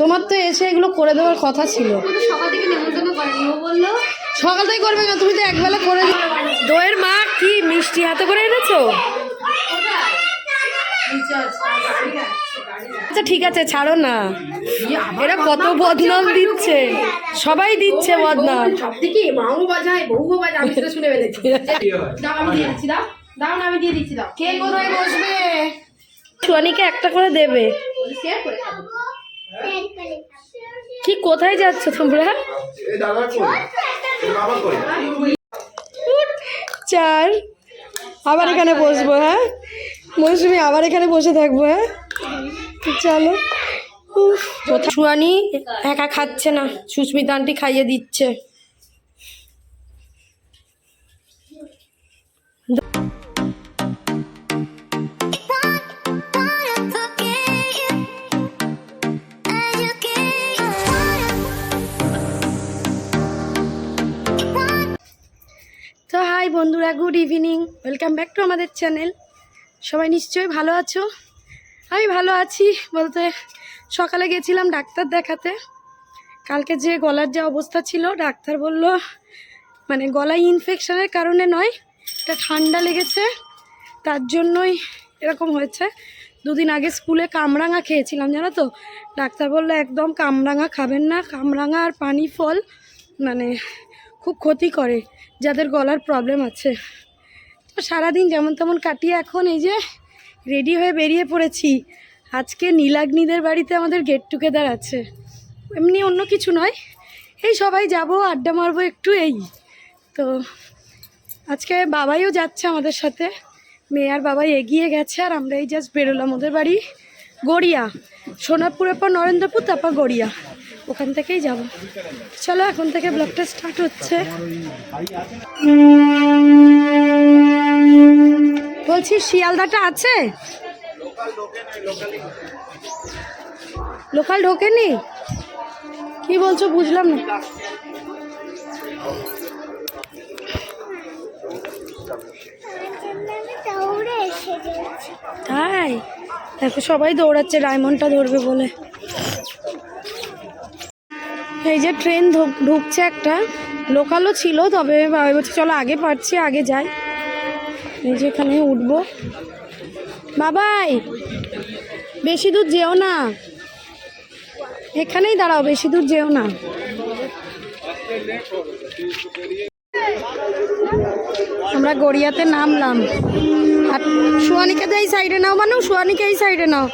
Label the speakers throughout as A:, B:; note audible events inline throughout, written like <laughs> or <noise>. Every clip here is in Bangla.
A: তোমার তো এসে এগুলো করে দেওয়ার কথা ছিল।
B: সকাল থেকে নেমন্তন্ন করেনি। ও বলল
A: সকাল থেকে করবে না তুমি তো একবেলা করে দিও। দইয়ের মা কি মিষ্টি হাতে করে এনেছো? আচ্ছা ঠিক আছে ছাড়ো না। এরা কত বদনাম দিচ্ছে। সবাই দিচ্ছে বদনাম।
B: সবদিকে মাও বাজায় বউ বাজায় আমি সেটা শুনে ফেলেছি দাও আমি দিয়ে দিচ্ছি দাও দাও না আমি দিয়ে দিচ্ছি দাও
A: কে কোথায় বসবে? সোয়ানিকে একটা করে দেবে।
B: শেয়ার করে খাব
A: কি, কোথায় যাচ্ছ তোমরা? চার, আবার এখানে বসবো হ্যাঁ? মৌসুমি, আবার এখানে বসে থাকব হ্যাঁ? চলো। সুয়ানি একা খাচ্ছে না, সুস্মিতা খাইয়ে দিচ্ছে। হাই বন্ধুরা good evening welcome back to আমাদের চ্যানেল সবাই নিশ্চয়ই ভালো আছো? আমি ভালো আছি বলতে সকালে গেছিলাম ডাক্তার দেখাতে। কালকে যে গলার যে অবস্থা ছিল, ডাক্তার বলল মানে গলায় ইনফেকশনের কারণে নয়, এটা ঠান্ডা লেগেছে। তার জন্যই এরকম হয়েছে। দুদিন আগে স্কুলে কামরাঙা খেয়েছিলাম, জানো তো? ডাক্তার বলল, একদম কামরাঙা খাবেন না, কামরাঙা আর পানি ফল মানে খুব ক্ষতি করে, যাদের গলার প্রবলেম আছে। তো সারাদিন যেমন তেমন কাটিয়ে এখন এই যে রেডি হয়ে বেরিয়ে পড়েছি। আজকে নীলাগ্নিদের বাড়িতে আমাদের গেট টুগেদার আছে। এমনি অন্য কিছু নয়, এই সবাই যাব, আড্ডা মারবো একটু এই। তো আজকে বাবাইও যাচ্ছে আমাদের সাথে। মেয়ে আর বাবাই এগিয়ে গেছে আর আমরা এই জাস্ট বেরোলাম ওদের বাড়ি। গড়িয়া, সোনারপুরের পর নরেন্দ্রপুর, তারপর গড়িয়া। ওখান থেকেই যাব। চলো, এখন থেকে ব্লগটা স্টার্ট হচ্ছে। বলছি, শিয়ালদাটা আছে? লোকাল ঢোকেনি? কি বলছো বুঝলাম না। তাই? দেখো, সবাই দৌড়াচ্ছে, ডায়মন্ডটা ধরবে বলে। এই যে ট্রেন ঢুক- ঢুকছে একটা। লোকালও ছিল, তবে বাবা বলছে চলো আগে পারছি, আগে যাই। এই যে এখানে উঠবো। বাবাই, বেশি দূর যেও না। এখানেই দাঁড়াও, বেশি দূর যেও না। আমরা গড়িয়াতে নামলাম। আর সোয়ানিকে এই সাইডে নাও মানে সোয়ানিকে এই সাইডে নাও।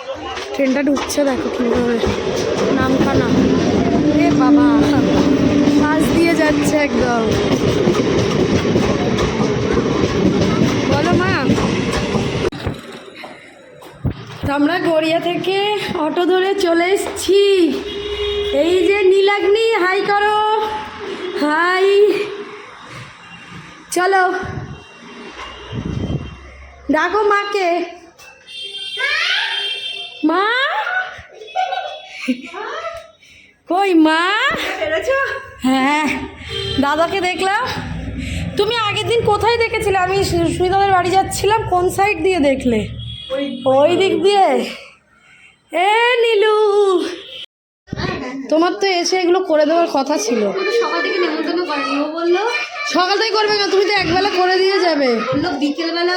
A: ট্রেনটা ঢুকছে, দেখো কীভাবে নামখানা এ বাবা পাশ দিয়ে যাচ্ছে একদম। বলো মা। আমরা গড়িয়া থেকে অটো ধরে চলে এসছি। এই যে নীলাগ্নি হাই করো। হাই। চলো। ডাকো মাকে। মা? কই মা? হ্যাঁ। দাদাকে দেখলাম। তুমি আগের দিন কোথায় দেখেছিলে? আমি সুমিতাদের বাড়ি যাচ্ছিলাম, কোন সাইড দিয়ে দেখলে? ওই দিক দিয়ে। এ নীলু। তোমার তো এসে এগুলো করে দেওয়ার কথা ছিল।
B: সকাল থেকে করেনি ও বলল
A: সকাল থেকে করবে না, তুমি তো একবেলা করে দিয়ে যাবে।
B: বলল বিকেলবেলা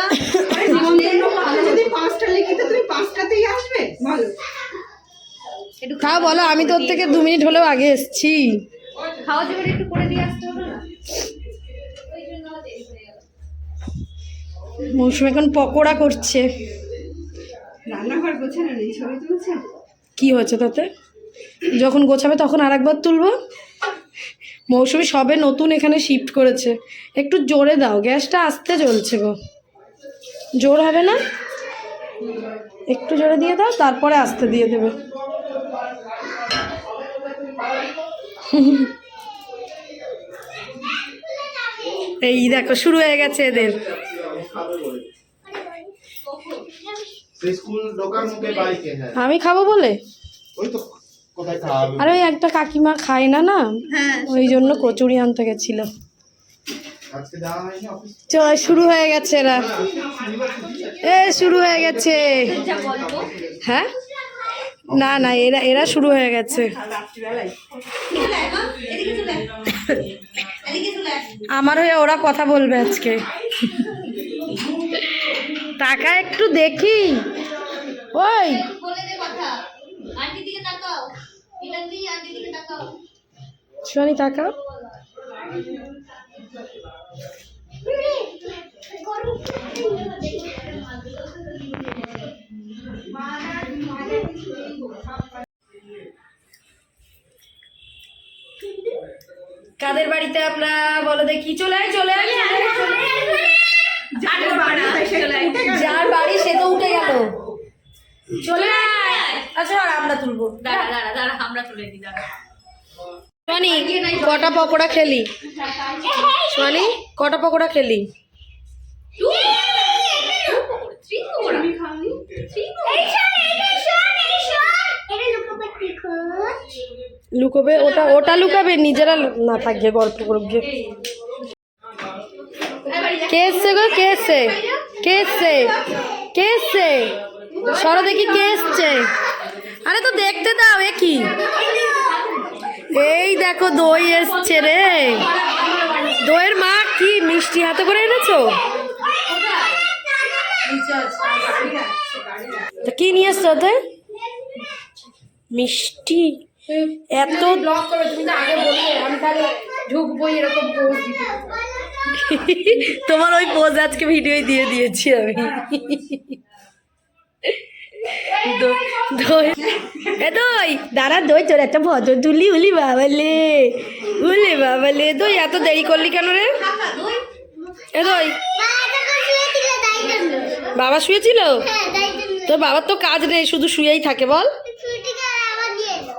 C: যদি পাঁচটা লিখিত তুমি পাঁচটাতেই আসবে ভালো
A: বলো, আমি তোর থেকে দু মিনিট হলেও আগে এসছি।
B: খাওয়া একটু করে দিয়ে আসতে হবে না?
A: মৌসুম এখন পকোড়া করছে।
C: রান্নাঘর গোছানো নেই ছবি তুলছে?
A: কি হয়েছে তাতে? যখন গোছাবে তখন আরেকবার তুলবো? মৌসুমি সবে নতুন এখানে শিফট করেছে। একটু জোরে দাও গ্যাসটা আস্তে চলছে গো। জোর হবে না? একটু জোরে দিয়ে দাও তারপরে আস্তে দিয়ে দেবে। এই দেখো শুরু হয়ে গেছে এদের।
D: হ্যাঁ।
A: আমি খাব বলে?
D: ওই তো কোথায় খাওয়াবে?
A: আর ওই একটা কাকিমা খায় না না? ওই জন্য কচুরি আনতে গেছিল।
D: আজকে যাওয়া হয়নি অফিস
A: চল শুরু হয়ে গেছে এরা। এ শুরু হয়ে গেছে। হ্যাঁ? না না এরা এরা শুরু হয়ে গেছে। আমার হয়ে ওরা কথা বলবে আজকে। টাকা একটু দেখি। ওই।
E: বলে দে
A: আমরা বলো দেখি চলে আয় চলে আয়। যার বাড়ি সে তো উঠে গেল। চলে আয়। আচ্ছা আমরা তুলবো।
E: দাঁড়া দাঁড়া দাঁড়া আমরা তুলে দিই দাঁড়া।
A: সোয়ানি কটা পকোড়া খেলি? সোয়ানি কটা পকোড়া খেলি? লুকোবে, ওটা ওটা লুকাবে, নিজেরা না থাকবে, গল্প করবে। কে এসছে গো? কে এসছে? কে এসছে? কে এসছে? সরো দেখি কে এসছে। আরে তো দেখতে দাও, এ কি? এই দেখো, দই এসছে রে। দইয়ের মা কি মিষ্টি হাতে করে এনেছো? কি নিয়ে এসছো মিষ্টি? এত
B: ব্লগ করে তুমি তো আগে বললে আমি তাহলে ঢুকবো এরকম পোজ দিতে। <laughs>
A: তোমার ওই পোজ আজকে ভিডিও দিয়ে দিয়েছি আমি। দই- দই এ দই দাঁড়া দই তোর একটা ভদ্র তুলি উলি বাবালে উলি বাবালে। দই এত দেরি করলি কেন রে? এ দই। বাবা শুয়েছিল? তোর বাবার তো কাজ নেই শুধু শুয়েই থাকে বল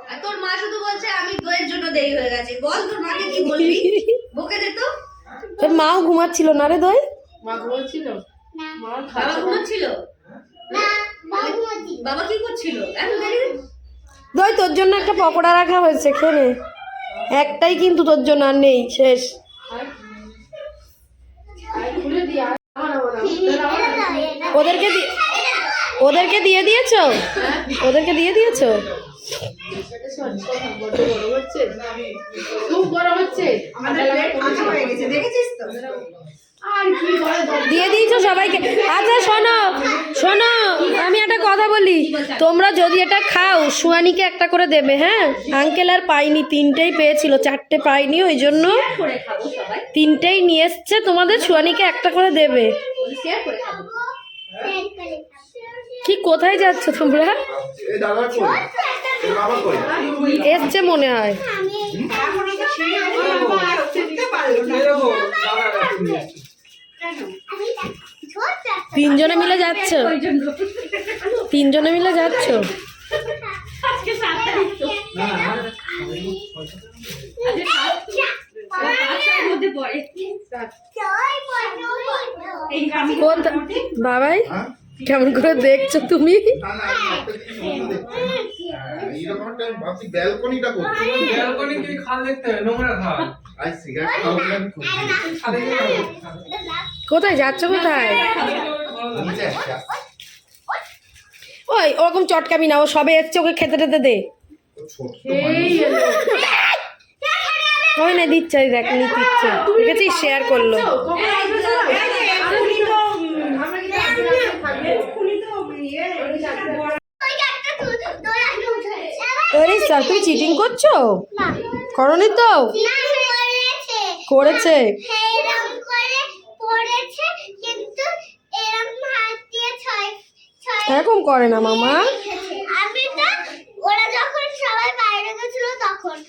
E: আর তোর মা শুধু বলছে আমি দইয়ের জন্য দেরি হয়ে গেছে। বল তোর মাকে কি বলবি? বকে দে তো।
A: তোর মাও ঘুমাচ্ছিল না রে দই?
B: মা বলছিল
E: বাবা ঘুমাচ্ছিল? বাবা কি করছিল? এত দেরি?
A: দই তোর জন্য একটা পকোড়া রাখা হয়েছে খেয়ে একটাই কিন্তু তোর জন্য আর নেই শেষ। ওদেরকে ওদেরকে দিয়ে দিয়েছ? ওদেরকে দিয়ে দিয়েছ?
B: বড্ড গরম হচ্ছে। খুব গরম হচ্ছে।
C: আমাদের প্লেট ফাঁকা হয়ে গেছে দেখেছিস তো?
B: আর কি করে দরকার?
A: দিয়ে দিয়েছ সবাইকে। আচ্ছা শোনো শোনো আমি একটা কথা বলি। তোমরা যদি এটা খাও সুয়ানিকে একটা করে দেবে হ্যাঁ? আঙ্কেল আর পাইনি তিনটেই পেয়েছিল চারটে পাইনি ওই জন্য
E: করে খাব সবাই।
A: তিনটেই নিয়ে এসছে তোমাদের সুয়ানিকে একটা করে দেবে। কি কোথায় যাচ্ছ তোমরা? এসছে মনে হয়। তিনজনে মিলে যাচ্ছ? তিনজনে মিলে যাচ্ছ? বাবাই কেমন করে দেখছ তুমি
D: না না আমি একটা কিছু সুন্দর দেখছি। হ্যাঁ, একটা আমি ভাবছি ব্যালকনিটা করছি
F: ব্যালকনি কি খাল দেখতে হবে নোংরা খাল
D: আই সিগারেট খাওয়া বলে আমি খুঁজছি
F: খালে
A: কোথায় যাচ্ছ কোথায়
D: নিচে
A: ওই ওরকম চটকাবি না ও সবে এসছে ওকে খেতে টেতে দে। ওই না দিচ্ছে দেখ ইচ্ছে দেখেছিস শেয়ার করল আরে স্যার, তুমি চিটিং করছ? করনি তো? করেছে। এরকম করে না, মামা।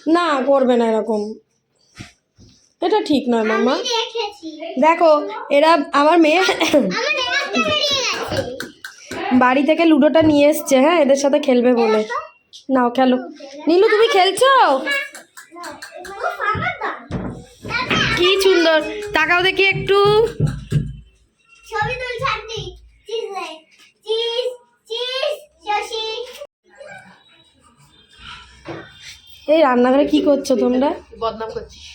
A: না, করবে না এরকম। এটা ঠিক নয়, মামা। দেখো, এরা আমার মেয়ে বাড়ি থেকে লুডোটা নিয়ে এসছে হ্যাঁ? এদের সাথে খেলবে বলে। নাও খেলো। নীলু তুমি খেলছো? কি সুন্দর। তাকাও দেখি একটু। এই রান্নাঘরে কি করছ তোমরা?
B: বদনাম করছিস।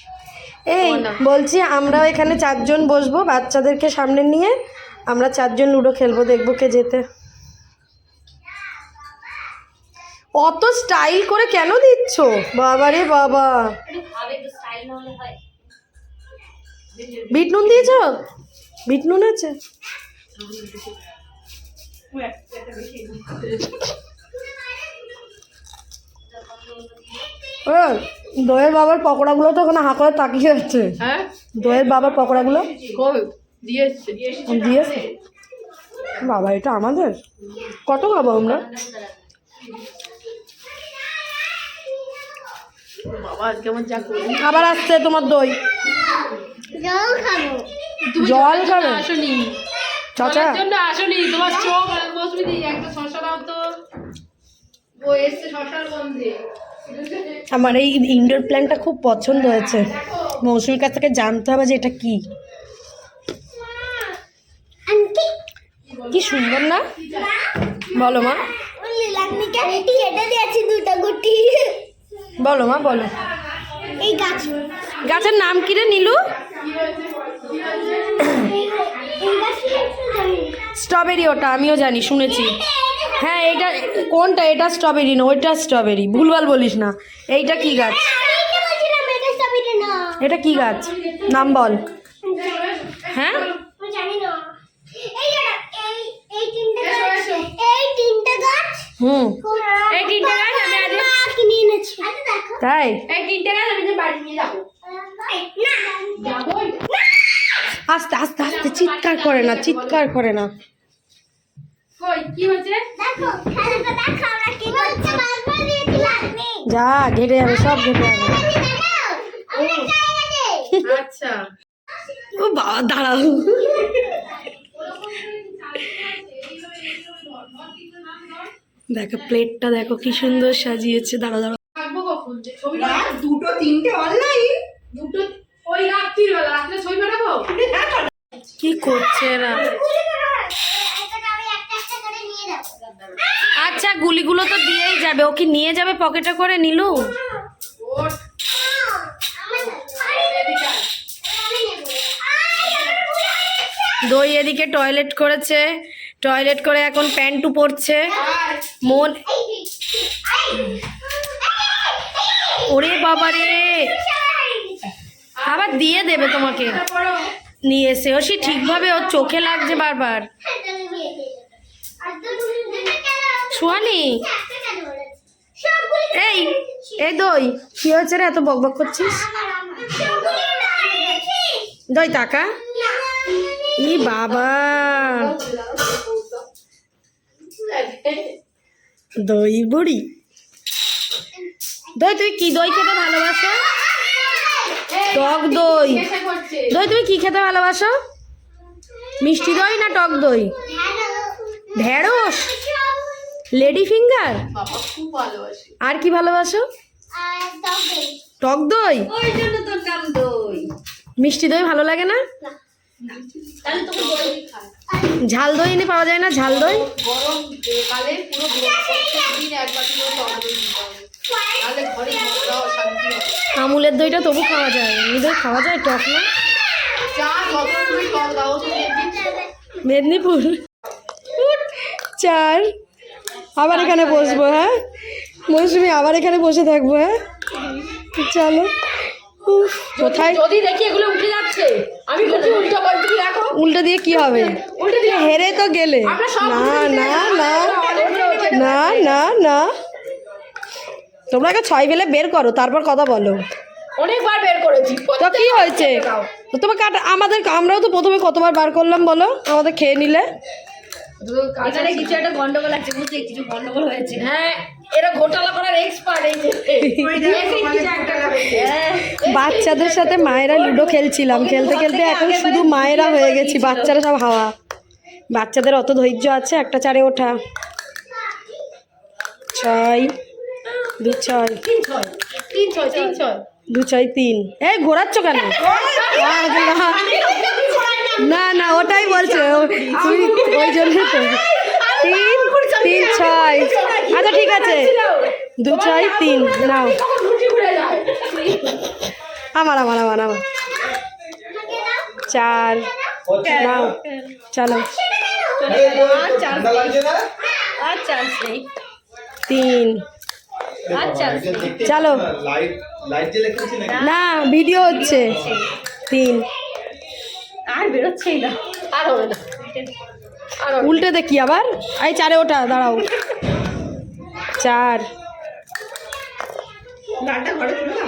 A: এই বলছি আমরাও এখানে চারজন বসবো বাচ্চাদেরকে সামনে নিয়ে। আমরা চারজন লুডো খেলব দেখব কে যেতে অত স্টাইল করে কেন দিচ্ছ? বাবা রে বাবা। বিট নুন দিয়েছ? বিট নুন আছে। ও, দইয়ের বাবার পকোড়াগুলো তো ওখানে হাঁ করে তাকিয়ে যাচ্ছে
B: হ্যাঁ?
A: দইয়ের বাবার পকোড়াগুলো? দিয়েছে বাবা এটা আমাদের? কত খাব আমরা
B: বাবা আজকে আমার যা করি
A: আবার আসছে তোমার দই।
G: জল খাব।
A: জল
B: জলের
A: খাবে?
B: আসনি।
A: চাচা?
B: জন্য আসনি তোমার চোখ বসবি দি একটা শশা দাও তো। ও এসছে শশার গন্ধে।
A: আমার এই ইনডোর প্ল্যানটা খুব পছন্দ হয়েছে। মৌসুমীর কাছ থেকে জানতে হবে যে এটা কি। কি সুন্দর না? বলো মা।
G: ওই দিয়েছি দুটো গুটি।
A: বলো মা বলো।
G: এই গাছ।
A: গাছের নাম কি রে নীলু? স্ট্রবেরি ওটা আমিও জানি শুনেছি। হ্যাঁ এটা কোনটা? এটা স্ট্রবেরি না ওইটা স্ট্রবেরি। ভুলভাল বলিস না। এইটা কি গাছ?
G: এটা স্ট্রবেরি
A: কি গাছ? নাম বল। হ্যাঁ?
G: আমি
A: তাই?
B: এই তিনটে গাছ আমি যে বাড়ি নিয়ে যাব।
G: না
B: যাবোই।
A: আস্তে আস্তে আস্তে চিৎকার করে না চিৎকার করে না।
B: কই কি হচ্ছে
G: দেখো খেলাটা দেখো আমরা কি করছি বারবার দিয়েছি লাগনি
A: যা ঘেটে যাবে সব ঘেটে যাবে।
B: আচ্ছা।
A: ও বাবা দাঁড়াও। দেখো প্লেটটা দেখো কি সুন্দর সাজিয়েছে। দাঁড়া দাঁড়া
C: রাত দুটো তিনটে অনলাইন
B: দুটো ওই রাত্রির বেলা রাত্রে ছবি পাঠাবো?
A: কি করছে এরা?
G: আমি একটা একটা করে নিয়ে যাব
A: আচ্ছা গুলিগুলো তো দিয়েই যাবে। ও কি নিয়ে যাবে পকেটে করে নিলু। দই এদিকে টয়লেট করেছে। টয়লেট করে এখন প্যান্টু পরছে। মন ওরে বাবা রে। আবার দিয়ে দেবে তোমাকে। নিয়ে এসে। ও সে ঠিকভাবে ওর চোখে লাগছে বারবার। সোয়ানি এই এই দই। কি হয়েছে রে? এত বকবক করছিস? দই টাকা ই বাবা। দই বুড়ি। দই তুই কি দই খেতে ভালোবাসো টক দই দই তুমি কি খেতে ভালোবাসো মিষ্টি দই না টক দই ঢেঁড়স লেডি ফিঙ্গার আর কি ভালোবাসো টক দই মিষ্টি দই ভালো লাগে না ঝাল দই এনে পাওয়া যায় না ঝাল দই
B: গরম পুরো
A: আমুলের দইটা তবু খাওয়া যায় এমনি দই খাওয়া যায় টক না? মেদিনীপুর। চার। আবার এখানে বসবো হ্যাঁ? মৌসুমি আবার এখানে বসে থাকব হ্যাঁ? চলো। কোথায়?
B: যদি দেখি এগুলো উঠে যাচ্ছে আমি বলছি উল্টো করে তুমি
A: উল্টো দিয়ে কি হবে? হেরে তো গেলে। না না না না না না। তোমরা আগে ছয় ফেলে বের করো তারপর কথা বলো।
B: অনেকবার বের করেছি
A: তো কি হয়েছে? তো তোমাকে আমাদের আমরাও তো প্রথমে কতবার বার করলাম বলো? আমাদের খেয়ে নিলে।
E: এখানে কিছু একটা গন্ডগোল আছে বুঝতে কিছু গন্ডগোল হয়েছে।
B: হ্যাঁ এরা ঘোটালা করার এক্সপার্ট এই হ্যাঁ।
A: বাচ্চাদের সাথে মায়েরা লুডো খেলছিলাম খেলতে খেলতে এখন শুধু মায়েরা হয়ে গেছি বাচ্চারা সব হাওয়া। বাচ্চাদের অত ধৈর্য আছে একটা চারে ওঠা। ছয়। দু ছয়। দু ছয় তিন এই ঘোরাচ্ছ কেন? না না ওটাই বলছে। তুই ওই জন্য তো। তিন তিন ছয়। আচ্ছা ঠিক আছে। দু ছয় তিন। নাও। আমার আমার আমার আমার। চার। নাও। চলো।
E: নেই।
A: তিন।
E: আচ্ছা
A: চলো।
D: খেলছি নাকি?
A: না ভিডিও হচ্ছে। তিন।
E: আর বেরোচ্ছেই না।
B: আর হবে না।
A: উল্টে দেখি আবার। এই চারে ওটা দাঁড়াও। চার।
C: গানটা ঘরে তুলো না?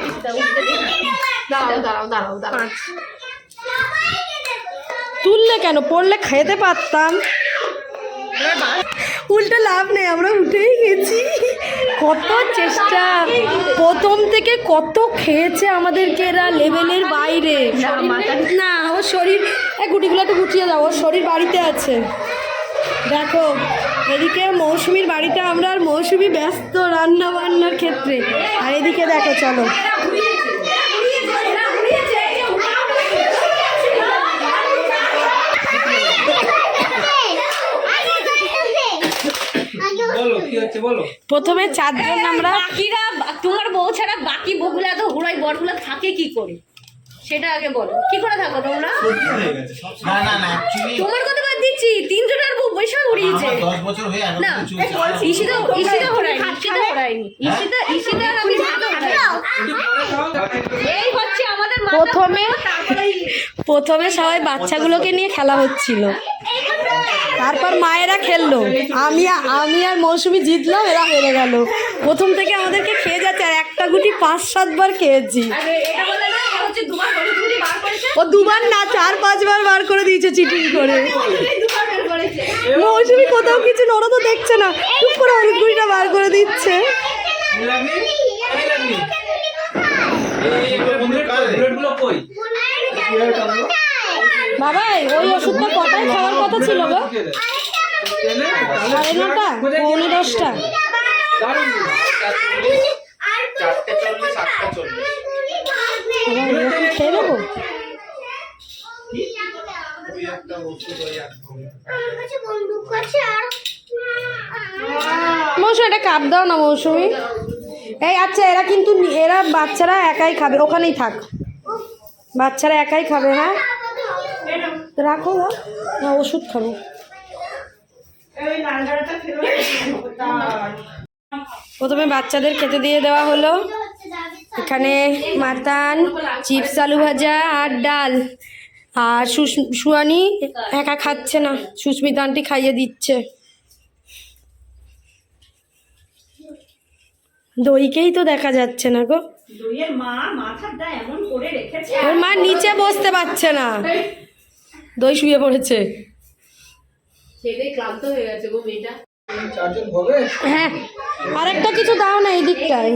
B: দাঁড়াও দাঁড়াও দাঁড়াও। দাঁড়াও
A: তুললে কেন? পড়লে খেতে পারতাম। উল্টে লাভ নেই আমরা উঠেই গেছি। কত চেষ্টা। প্রথম থেকে কত খেয়েছে আমাদেরকে এরা লেভেলের বাইরে। না ওর শরীর এই গুটিগুলো একটু গুটিয়ে দাও ওর শরীর বাড়িতে আছে। দেখো এদিকে মৌসুমির বাড়িতে আমরা আর মৌসুমি ব্যস্ত রান্না বান্নার ক্ষেত্রে। আর এদিকে দেখো চলো।
F: বলো।
A: প্রথমে চারজন আমরা
E: বাকিরা তোমার বউ ছাড়া বাকি বউগুলা তো হুড়াই বরগুলো থাকে কি করে? সেটা আগে বলো। কি করে থাকো তোমরা?
H: না না না
E: তোমার কথা দিচ্ছি তিনজনের বউ বৈশা উড়িয়েছে।
H: হয়ে
E: না ঈশিতা ঈশিতা ঈশিতা হরায়নি ঈশিতা ঈশিতা আমি এই হচ্ছে আমাদের
A: প্রথমে প্রথমে সবাই বাচ্চাগুলোকে নিয়ে খেলা হচ্ছিল। তারপর মায়েরা খেললো। আমি আমি আর মৌসুমি জিতলাম এরা হেরে গেল। প্রথম থেকে আমাদেরকে খেয়ে যাচ্ছে আর একটা গুটি পাঁচ সাতবার খেয়েছি।
E: আর এটা বলে না ও দুবার
A: না চার পাঁচবার বার করে দিয়েছে চিটিং করে। মৌসুমি কোথাও কিছু ওরা তো দেখছে না। টুক করে গুঁড়িটা বার করে দিচ্ছে। বাবা ওই ওষুধটা কটায় খাওয়ার কথা ছিল গো? সাড়ে নটা? পৌনে দশটা? খেয়ে নেব?
D: ওই একটা ওষুধ ওই একটা
G: বন্দুক আছে আর
A: মৌসুমি এটা কাপ দাও না মৌসুমি। এই আচ্ছা এরা কিন্তু এরা বাচ্চারা একাই খাবে ওখানেই থাক। বাচ্চারা একাই খাবে হ্যাঁ? রাখো। না ওষুধ খাব। প্রথমে বাচ্চাদের খেতে দিয়ে দেওয়া হলো। এখানে মাতান চিপস আলু ভাজা আর ডাল। আর সুয়ানি একা খাচ্ছে না সুস্মিতা আন্টি খাইয়ে দিচ্ছে। দইকেই তো দেখা যাচ্ছে না গো।
C: দুইয়ের মা মাথাটা এমন করে রেখেছে।
A: ওর মা নিচে বসতে পারছে না। দই শুয়ে পড়েছে।
B: সেটাই ক্লান্ত হয়ে গেছে গো মেয়েটা।
F: চারজন হবে
A: হ্যাঁ আরেকটা কিছু দাও না এই দিকটায়।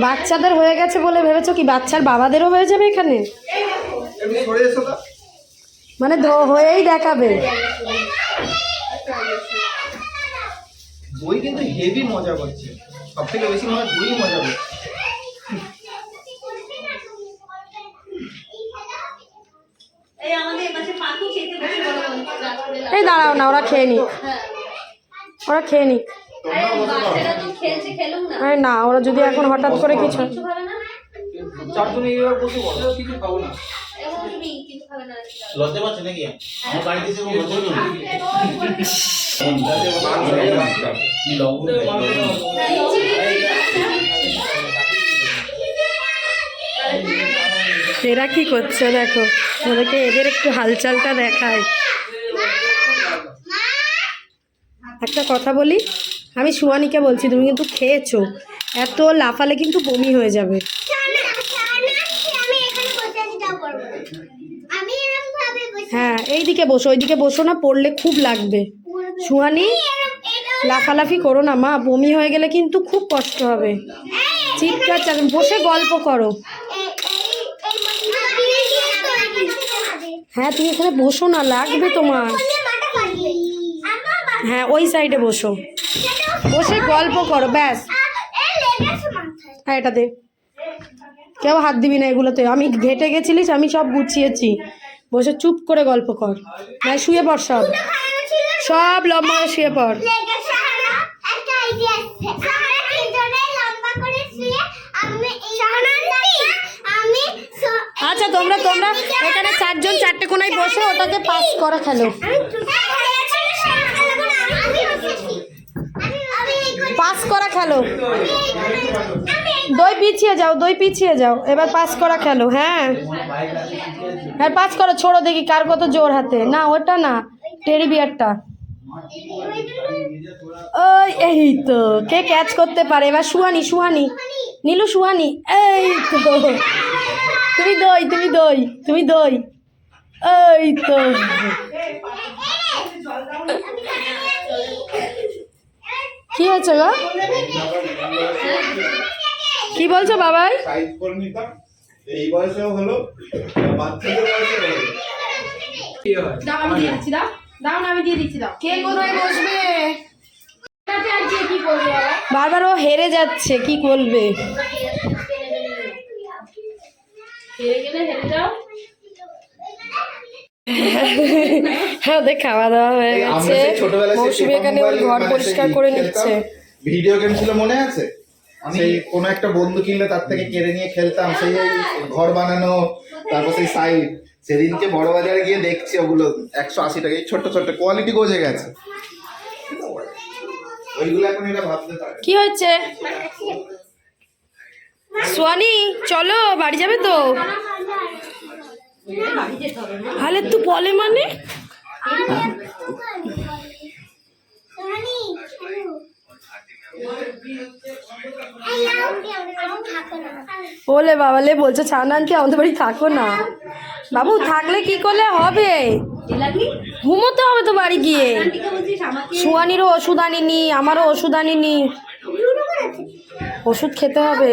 A: বাচ্চাদের হয়ে গেছে বলে ভেবেছো কি বাচ্চার বাবাদেরও হয়ে যাবে এখানে? মানে ধ- হয়েই দেখাবে।
D: দই কিন্তু হেভি মজা করছে। সব থেকে বেশি মনে হয় দই মজা করছে।
E: এই
A: দাঁড়াও না ওরা খেয়ে নিক। ওরা খেয়ে নিক। আরে না ওরা যদি এখন হঠাৎ করে কিছু এরা কি করছে দেখো ওদেরকে এদের একটু হালচালটা দেখায় একটা কথা বলি আমি সুয়ানিকে বলছি তুমি কিন্তু খেয়েছো। এত লাফালে কিন্তু বমি হয়ে যাবে। হ্যাঁ এইদিকে বসো ওইদিকে বসো না পড়লে খুব লাগবে। সুহানি লাফালাফি করো না মা বমি হয়ে গেলে কিন্তু খুব কষ্ট হবে। চিৎকার বসে গল্প করো। হ্যাঁ তুমি এখানে বসো না লাগবে তোমার। হ্যাঁ ওই সাইডে বসো। বসে গল্প করো, ব্যাস। হ্যাঁ এটা দে। কেউ হাত দিবি না এগুলোতে। আমি ঘেটে গেছিলিস, আমি সব গুছিয়েছি। বসে চুপ করে গল্প কর। হ্যাঁ শুয়ে পড় সব। সব লম্বা শুয়ে পড়। আচ্ছা তোমরা তোমরা এখানে চারজন চারটে কোনায় বসে, ওটাকে পাস করা খেলো। খেলো। দই পিছিয়ে যাও, দই পিছিয়ে যাও। এবার পাস করা খেলো হ্যাঁ। হ্যাঁ পাস করো, ছোড়ো দেখি কার কত জোর হাতে। না, ওটা না টেরি বিয়ারটা। ওই, এই তো, কে ক্যাচ করতে পারে? এবার সুহানি সুহানি। নীলু, সুহানি। এই তো। তুমি দই তুমি দই তুমি দই। এই তো। কি হয়েছে গো? কি বলছো বাবাই?
H: এই বয়সেও হলো বাচ্চাদের
B: দাও আমি দিয়ে দিচ্ছি দাও। দাও না আমি দিয়ে দিচ্ছি দাও।
A: কে কোথায় বসবে? বারবার ও হেরে যাচ্ছে কি করবে?
B: হেরে গেলে হেরে যাও।
A: ওদের খাওয়া দাওয়া হয়ে গেছে।
H: ছোটবেলায়
A: মৌসুমি এখানে ওর ঘর
H: মানে
A: পরিষ্কার করে নিচ্ছে।
H: ভিডিও গেম ছিল মনে আছে? সেই কোনো একটা বন্ধু কিনলে তার থেকে কেড়ে নিয়ে খেলতাম। সেই ঘর বানানো তারপর সেই সাইড সেদিনকে বড় বাজারে গিয়ে দেখছি ওগুলো একশো আশি টাকা। ছোট্ট ছোট্ট কোয়ালিটি গজে গেছে। ওইগুলো এখন এটা ভাবতে পারে।
A: কি হচ্ছে সোয়ানি চলো বাড়ি যাবে তো? আলে তুই বলে মানে? ওলে বাবালে বলছো ছান আনতে আমাদের বাড়ি থাকো না? বাবু থাকলে কি করলে হবে? ঘুমোতে হবে তো বাড়ি গিয়ে। সুয়ানিরও ওষুধ আনিনি আমারও ওষুধ আনিনি। ওষুধ খেতে হবে।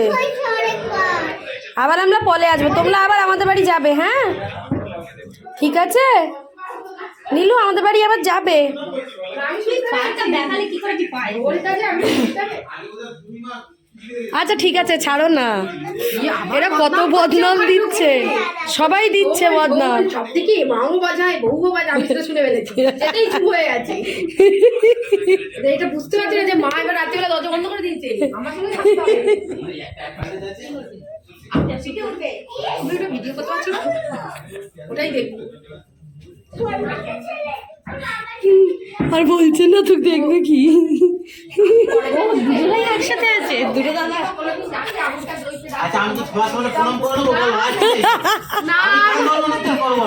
A: আবার আমরা পলে আসব। তোমরা আবার আমাদের বাড়ি যাবে হ্যাঁ? ঠিক আছে? নীলু, আমাদের বাড়ি আবার যাবে। আচ্ছা ঠিক আছে, ছাড়ো না। এরা কত বদনাম দিচ্ছে। সবাই দিচ্ছে বদনাম।
B: সব বুঝতে পারছি না যে মা এবার রাত্রিবেলা দরজা বন্ধ করে দিয়েছে। থাকতে হবে। তুমি ওটা ভিডিও করতে পারছ ওটাই দেখব।
A: আর বলছে না তুই দেখবে কি?
E: একসাথে আছে। দুটো দাদা
H: আচ্ছা আমি তো তোমার সামনে প্রণাম করে দেবো বলো না আমি বলব না কি করব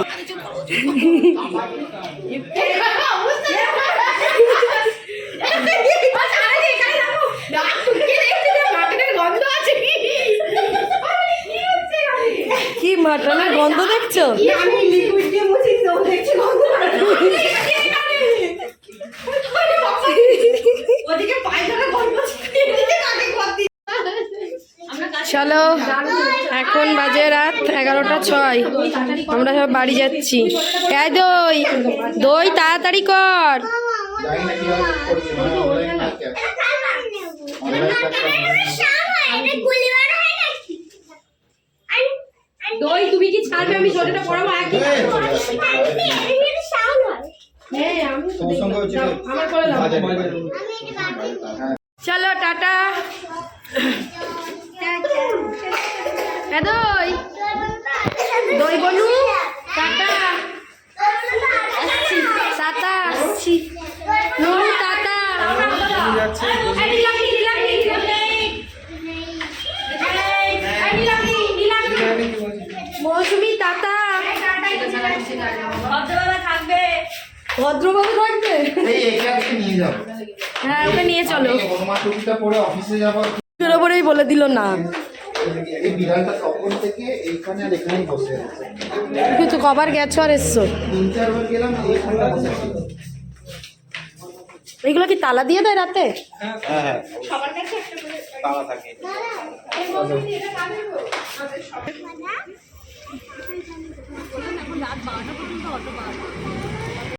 A: কি মাটনের গন্ধ দেখছ?
C: আমি লিকুইড দিয়ে মুছি তো দেখছি গন্ধ
E: ওদিকে পায়খানা গন্ধ এদিকে কাকে গন্ধ
A: চলো এখন বাজে রাত এগারোটা ছয়। আমরা সব বাড়ি যাচ্ছি। এই দই দই তাড়াতাড়ি কর।
H: মানে অনলাইন
A: টাটা নুনু টাটা মৌসুমি টাটা
E: ভদ্রবাবা থাকবে?
A: হ্যাঁ ওকে নিয়ে চলো। ওপরেই বলে দিল না।
H: এই বিড়ালটা তখন থেকে এইখানে আর এখানেই বসে আছে।
A: কিন্তু কবার গেছো আর এসছো।
H: তিন চারবার গেলাম এইখানে বসে
A: এগুলো কি তালা দিয়ে দেয় রাতে?
H: হ্যাঁ হ্যাঁ তালা থাকে।